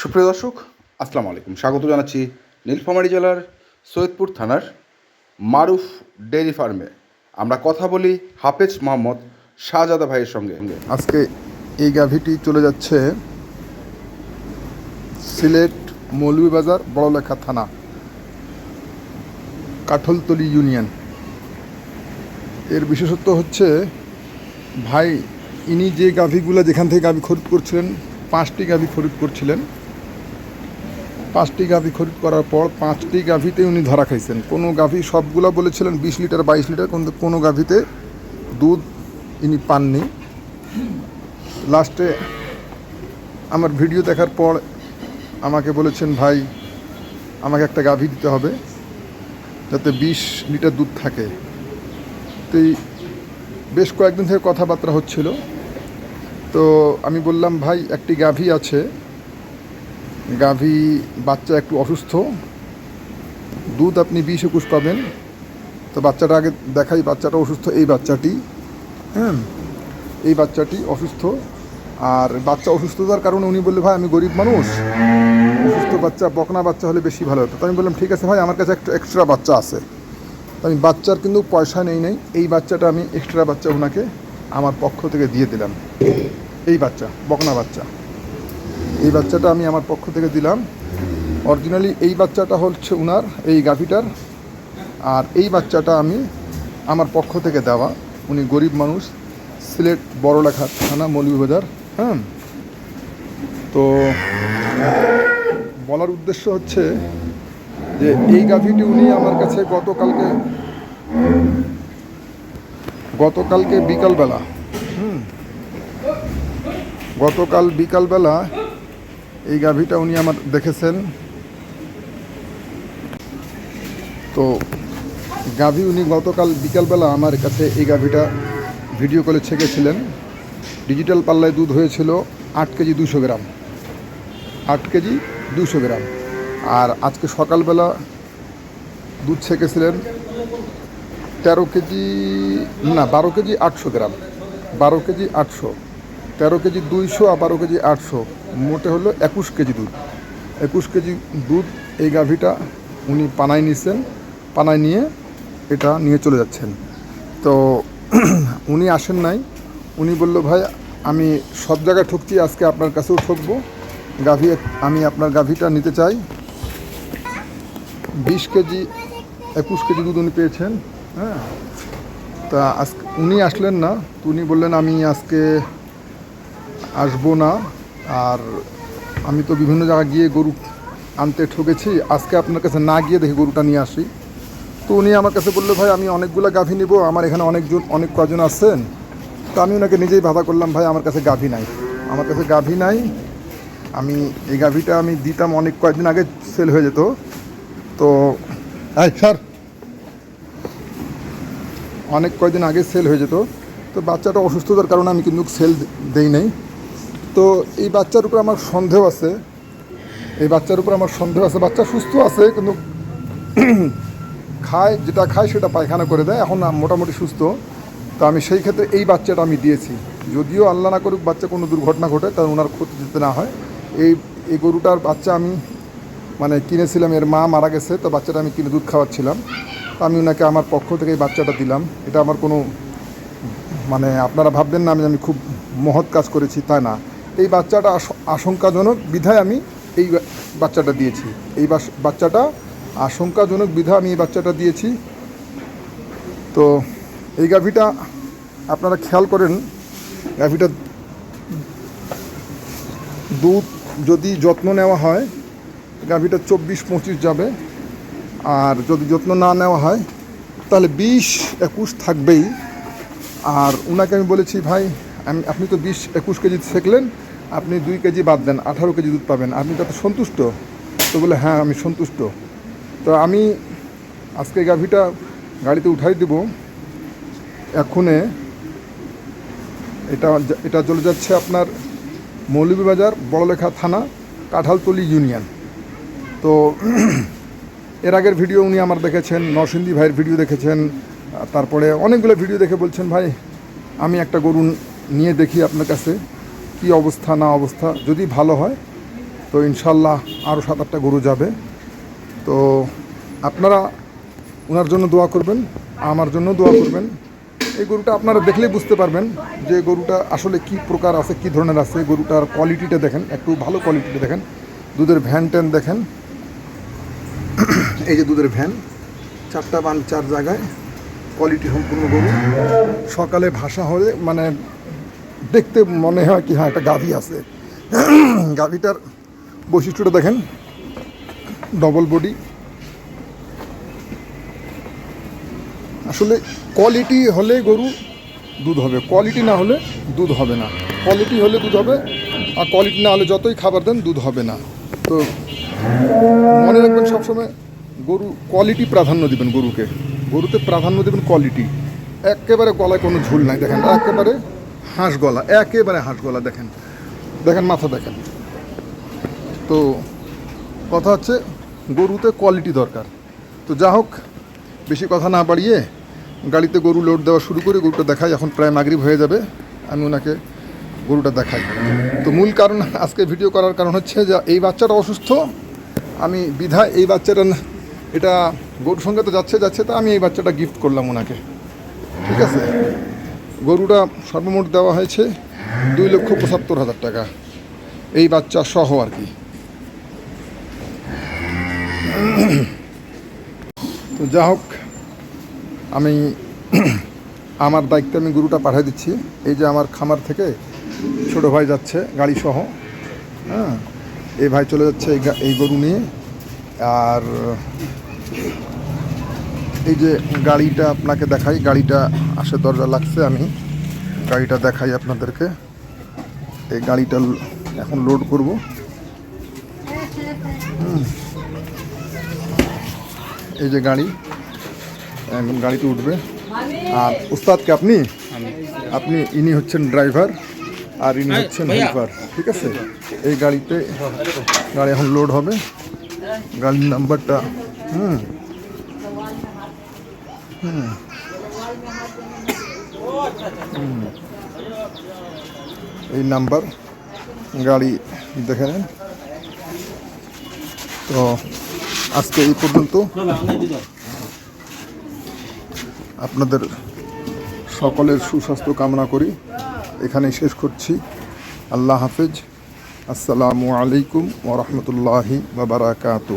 সুপ্রিয় দর্শক, আসসালামু আলাইকুম। স্বাগত জানাচ্ছি নীলফামারী জেলার সৈয়দপুর থানার মারুফ ডেয়ারি ফার্মে। আমরা কথা বলি হাফেজ মোহাম্মদ শাহজাদা ভাইয়ের সঙ্গে। আজকে এই গাভীটি চলে যাচ্ছে সিলেট মৌলভীবাজার বড়লেখা থানা, কাঠলতলি ইউনিয়ন। এর বিশেষত্ব হচ্ছে, ভাই, ইনি যে গাভীগুলো যেখান থেকে গাভী খরিদ করছিলেন, পাঁচটি গাভী খরিদ করছিলেন পাঁচটি গাভী খরিদ করার পর পাঁচটি গাভীতে উনি ধরা খাইছেন। কোনো গাভী সবগুলো বলেছিলেন বিশ লিটার, বাইশ লিটার, কিন্তু কোনো গাভীতে দুধ ইনি পাননি। লাস্টে আমার ভিডিও দেখার পর আমাকে বলেছেন, ভাই, আমাকে একটা গাভী দিতে হবে যাতে বিশ লিটার দুধ থাকে। তো এই বেশ কয়েকদিন থেকে কথাবার্তা হচ্ছিল। তো আমি বললাম, ভাই, একটি গাভী আছে গাভী বাচ্চা একটু অসুস্থ, দুধ আপনি বিশ একুশ পাবেন। তো বাচ্চাটা আগে দেখাই, বাচ্চাটা অসুস্থ, এই বাচ্চাটি হ্যাঁ এই বাচ্চাটি অসুস্থ। আর বাচ্চা অসুস্থতার কারণে উনি বললে, ভাই, আমি গরিব মানুষ। অসুস্থ বাচ্চা, বকনা বাচ্চা হলে বেশি ভালো হতো। তো আমি বললাম, ঠিক আছে ভাই, আমার কাছে একটা এক্সট্রা বাচ্চা আছে। তো আমি বাচ্চার কিন্তু পয়সা নেই নেই। এই বাচ্চাটা আমি এক্সট্রা বাচ্চা ওনাকে আমার পক্ষ থেকে দিয়ে দিলাম। এই বাচ্চা, বকনা বাচ্চা। এই বাচ্চাটা আমি আমার পক্ষ থেকে দিলাম। অরিজিনালি এই বাচ্চাটা হচ্ছে উনার, এই গাভিটার। আর এই বাচ্চাটা আমি আমার পক্ষ থেকে দেওয়া। উনি গরিব মানুষ, সিলেট বড়লেখা থানা মৌলভীবাজার হ্যাঁ। তো বলার উদ্দেশ্য হচ্ছে যে এই গাভিটি উনি আমার কাছে গতকালকে গতকালকে বিকালবেলা, হুম। গতকাল বিকালবেলা এই গাভিটা উনি আমার দেখেছেন। তো গাভী উনি গতকাল বিকালবেলা আমার কাছে এই গাভীটা ভিডিও কলে ছেঁকেছিলেন। ডিজিটাল পাল্লায় দুধ হয়েছিল আট কেজি দুশো গ্রাম। আট কেজি দুশো গ্রাম। আর আজকে সকালবেলা দুধ ছেঁকেছিলেন তেরো কেজি, না, বারো কেজি আটশো গ্রাম। বারো কেজি আটশো। তেরো কেজি দুইশো আর বারো কেজি আটশো। মোটে হলো একুশ কেজি দুধ। একুশ কেজি দুধ, এই গাভীটা উনি পানায় নিছেন, পানায় নিয়ে এটা নিয়ে চলে যাচ্ছেন। তো উনি আসেন নাই। উনি বলল, ভাই, আমি সব জায়গায় ঠকছি, আজকে আপনার কাছেও ঠকবো। গাভী, আমি আপনার গাভীটা নিতে চাই। বিশ কেজি, একুশ কেজি দুধ উনি পেয়েছেন হ্যাঁ। তা আজকে উনি আসলেন না। তো উনি বললেন, আমি আজকে আসব না। আর আমি তো বিভিন্ন জায়গায় গিয়ে গরু আনতে ঠকেছি। আজকে আপনার কাছে না গিয়ে দেখি গরুটা নিয়ে আসি। তো উনি আমার কাছে বলল, ভাই, আমি অনেকগুলো গাভী নিব। আমার এখানে অনেকজন, অনেক কজন আছেন। তো আমি ওনাকে নিজেই বাধা করলাম, ভাই, আমার কাছে গাভী নাই। আমার কাছে গাভী নাই। আমি এই গাভীটা আমি দিতাম অনেক কয়েকদিন আগে, সেল হয়ে যেত। তো স্যার অনেক কয়েকদিন আগে সেল হয়ে যেত। তো বাচ্চাটা অসুস্থতার কারণে আমি কিন্তু সেল দেই নাই। তো এই বাচ্চার উপর আমার সন্দেহ আছে। এই বাচ্চার উপর আমার সন্দেহ আছে। বাচ্চা সুস্থ আছে, কিন্তু খায়, যেটা খায় সেটা পায়খানা করে দেয়। এখন মোটামুটি সুস্থ। তো আমি সেই ক্ষেত্রে এই বাচ্চাটা আমি দিয়েছি। যদিও আল্লাহ না করুক বাচ্চা কোনো দুর্ঘটনা ঘটে, তার ওনার ক্ষতি যেতে না হয়। এই এই গরুটার বাচ্চা আমি মানে কিনেছিলাম, এর মা মারা গেছে, তো বাচ্চাটা আমি কিনে দুধ খাওয়াচ্ছিলাম। তো আমি ওনাকে আমার পক্ষ থেকে এই বাচ্চাটা দিলাম। এটা আমার কোনো মানে আপনারা ভাববেন না আমি আমি খুব মহৎ কাজ করেছি তাই না। এই বাচ্চাটা আশঙ্কাজনক বিধায় আমি এই বাচ্চাটা দিয়েছি। এই বাচ্চাটা আশঙ্কাজনক বিধায় আমি এই বাচ্চাটা দিয়েছি। তো এই গাভিটা আপনারা খেয়াল করেন, গাভিটা দুধ যদি যত্ন নেওয়া হয়, গাভিটা চব্বিশ পঁচিশ যাবে। আর যদি যত্ন না নেওয়া হয়, তাহলে বিশ একুশ থাকবেই। আর ওনাকে আমি বলেছি, ভাই, আমি, আপনি তো বিশ একুশ কেজি শেখলেন আপনি দুই কেজি বাদ দেন, আঠারো কেজি দুধ পাবেন। আপনি তাতে সন্তুষ্ট তো বলে হ্যাঁ আমি সন্তুষ্ট। তো আমি আজকে গাভিটা গাড়িতে উঠাই দেব। এখনে এটা এটা চলে যাচ্ছে আপনার মৌলভীবাজার, বড়লেখা থানা, কাঁঠালতলি ইউনিয়ন। তো এর আগের ভিডিও উনি আমার দেখেছেন, নরসিংদী ভাইয়ের ভিডিও দেখেছেন, তারপরে অনেকগুলো ভিডিও দেখে বলছেন, ভাই, আমি একটা গরু নিয়ে দেখি আপনার কাছে। কি অবস্থা, না অবস্থা, যদি ভালো হয়, তো ইনশাল্লাহ আরও সাত আটটা গরু যাবে। তো আপনারা ওনার জন্য দোয়া করবেন, আমার জন্য দোয়া করবেন। এই গরুটা আপনারা দেখলেই বুঝতে পারবেন যে গরুটা আসলে কি প্রকার আছে, কি ধরনের আছে। গরুটার কোয়ালিটিটা দেখেন, একটু ভালো কোয়ালিটিটা দেখেন। দুধের ভ্যান ট্যান দেখেন। এই যে দুধের ভ্যান, চারটা বান চার জায়গায় কোয়ালিটি সম্পূর্ণ গরু। সকালে ভাষা হলে মানে দেখতে মনে হয় কি হ্যাঁ একটা গাভী আছে। গাভীটার বৈশিষ্ট্যটা দেখেন। ডবল বডি আসলে কোয়ালিটি হলে গরু দুধ হবে কোয়ালিটি না হলে দুধ হবে না। কোয়ালিটি হলে দুধ হবে, আর কোয়ালিটি না হলে যতই খাবার দেন দুধ হবে না। তো মনে রাখবেন সবসময় গরু কোয়ালিটি প্রাধান্য দিবেন গরুকে। গরুতে প্রাধান্য দেবেন কোয়ালিটি একেবারে গলায় কোনো ঝুল নাই, দেখেন। একেবারে হাঁস গলা একেবারে হাঁস গলা দেখেন। দেখেন মাথা দেখেন। তো কথা হচ্ছে, গরুতে কোয়ালিটি দরকার। তো যা হোক, বেশি কথা না বাড়িয়ে গাড়িতে গরু লোড দেওয়া শুরু করে গরুটা দেখাই, এখন প্রায় মাগরিব হয়ে যাবে, আমি ওনাকে গরুটা দেখাই। তো মূল কারণ আজকে ভিডিও করার কারণ হচ্ছে যে, এই বাচ্চাটা অসুস্থ, আমি বিধায় এই বাচ্চাটা এটা গরুর সঙ্গে তো যাচ্ছে যাচ্ছে, তা আমি এই বাচ্চাটা গিফট করলাম ওনাকে। ঠিক আছে? গরুটা সর্বমোট দেওয়া হয়েছে দুই লক্ষ পঁচাত্তর হাজার টাকা। এই বাচ্চা সহ আর কি। তো যা হোক, আমি আমার দায়িত্বে আমি গরুটা পাঠিয়ে দিচ্ছি। এই যে আমার খামার থেকে ছোট ভাই যাচ্ছে গাড়ি সহ। হ্যাঁ এই ভাই চলে যাচ্ছে এই গরু নিয়ে। আর এই যে গাড়িটা আপনাকে দেখাই গাড়িটা আসে দরজা লাগছে আমি। গাড়িটা দেখাই আপনাদেরকে। এই গাড়িটা এখন লোড করব। হুম। এই যে গাড়ি এখন গাড়িতে উঠবে। আর উস্তাদকে আপনি? আপনি ইনি হচ্ছেন ড্রাইভার আর ইনি হচ্ছেন হেল্পার ঠিক আছে? এই গাড়িতে গাড়ি এখন লোড হবে। গাড়ির নাম্বারটা হুম। এই নাম্বার, গাড়ি দেখে নেন। তো আজকে এই পর্যন্ত আপনাদের সকলের সুস্বাস্থ্য কামনা করি। এখানেই শেষ করছি। আল্লাহ হাফেজ। আসসালামু আলাইকুম ওরহমতুল্লাহি বাবারাকাতু